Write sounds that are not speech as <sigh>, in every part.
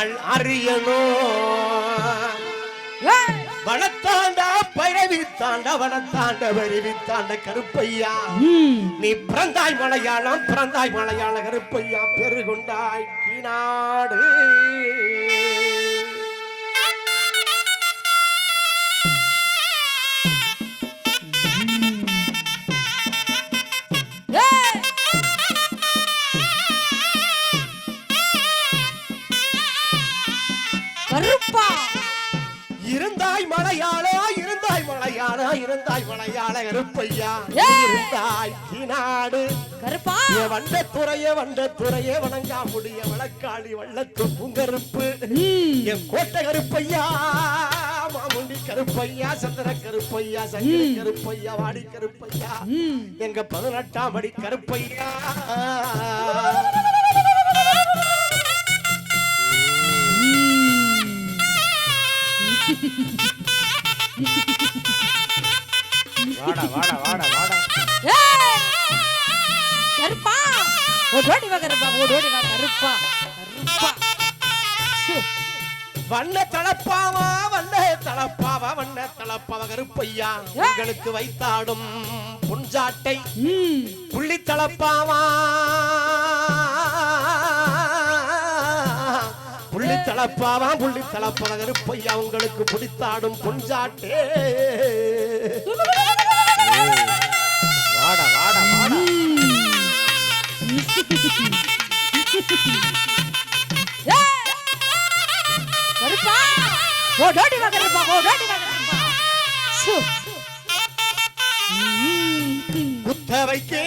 பெருக்காள் அறியனோ? ஏய், வனத்தாண்டா பைரவித்தாண்ட வனத்தாண்ட வருவித்தாண்ட கருப்பையா? ம், நீ பிறந்தாய் மலையாளம் பிறந்தாய் மலையாள கருப்பையா? பெருகுண்டாய் கீநாடு இருந்தாய் மலையாள கருப்பையா! இருந்தாய் கீநாடு கருப்பா! வண்ட துறைய வண்ட துறைய வணங்கா முடிய வழக்காளி வள்ளத்து பூங்கருப்பு. என் கோட்டை கருப்பையா மாமுண்டி கருப்பையா சந்திர கருப்பையா சங்கிலி கருப்பையா வாடி கருப்பையா. எங்க பதினெட்டாம் படி கருப்பையா. <laughs> வாடா வாடா வாடா வாடா. ஏய். கருப்பா! ஓடோடி வா கருப்பா. ஓடோடி வா கருப்பா. கருப்பா. சு, வண்ண தளப்பாவா வண்ண தளப்பாவா வண்ண தளப்பாவா கருப்பையா. உங்களுக்கு வைத்தாடும் புஞ்சாட்டை புள்ளி தளப்பாவா. புள்ளி தளப்பாவா புள்ளி தளப்பாவா கருப்பையா உங்களுக்கு பிடித்தாடும் புஞ்சாட்டே வாடா வாடா வாடா. கருப்பா! வா கருப்பா ஓடோடி வா கருப்பா சு, ம், குத்த வைக்கே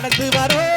நடந்து வரும்.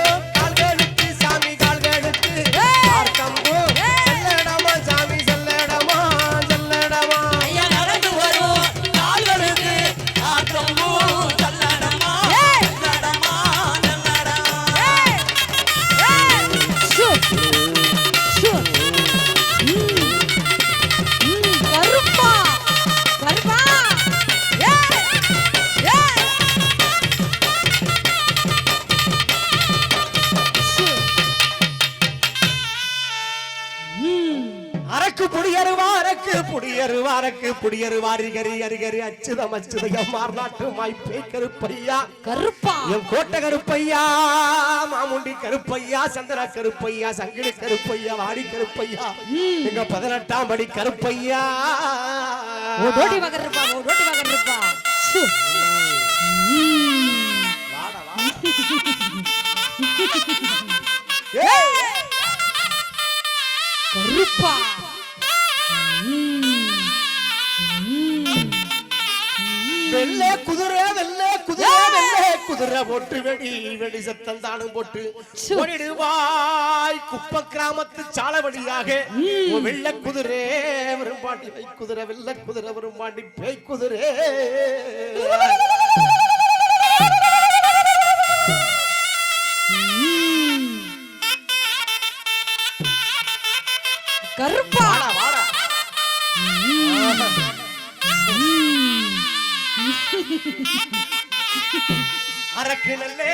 அரக்கு புடியருவா அரிகரி அச்சுதம் அச்சுதயம் மார்நாட்டு மாய்ப்பே கருப்பையா. கருப்பா. என் கோட்டை கருப்பையா மாமுண்டி கருப்பையா சந்திர கருப்பையா சங்கிலி கருப்பையா வாடி கருப்பையா. எங்க பதினெட்டாம் படி கருப்பையா. ஓடோடி வகர்ப்பா ஓடோடி வகர்ப்பா! கருப்பா. வெள்ளை குதிரை வெள்ளை குதிரை வெள்ளை குதிரை. போட்டு வெடி வெடி சத்தம் தானும் போட்டு ஓடிடுவாய் குப்ப கிராமத்து சால வழியாக வெள்ளை குதிரை வரும் பாண்டி பை குதிரை வெள்ளை குதிரை வரும் பாண்டி பேய் குதிரை. கருப்ப <laughs> அரக்கு நல்லே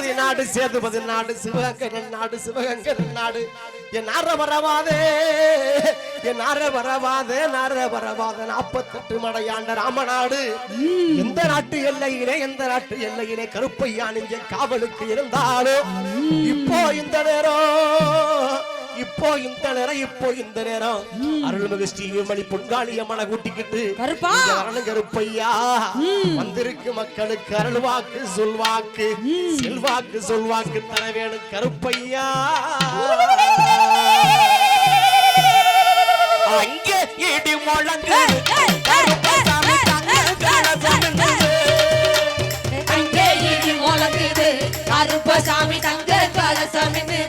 பதினாடு சேர்த்து பதினாடு சிவகங்கரன் நாடு சிவகங்கரன் நாடு. என் அற வரவாதே என் அற வரவாதே நார வரவாத நாற்பத்தெட்டு மடையாண்ட ராமநாடு. இந்த நாட்டு எல்லையிலே எந்த நாட்டு எல்லையிலே கருப்பையான் இங்கே காவலுக்கு இருந்தாலும் இப்போ இந்த நேரம் இப்போ இந்த நேரம் இப்போ இந்த நேரம். அருள்மிகு ஸ்ரீமணி பொன்காளிய மன கூட்டிக்கிட்டு வரணும் கருப்பையா. வந்திருக்கு மக்களுக்கு அருள்வாக்கு சொல்வாக்கு செல்வாக்கு சொல்வாக்கு தர வேணும் கருப்பையா. அங்கே இடி முழங்கு. அங்கே இடி முழங்குது. கருப்பசாமி தங்க கலசமிது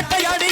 வேட்டையாடி.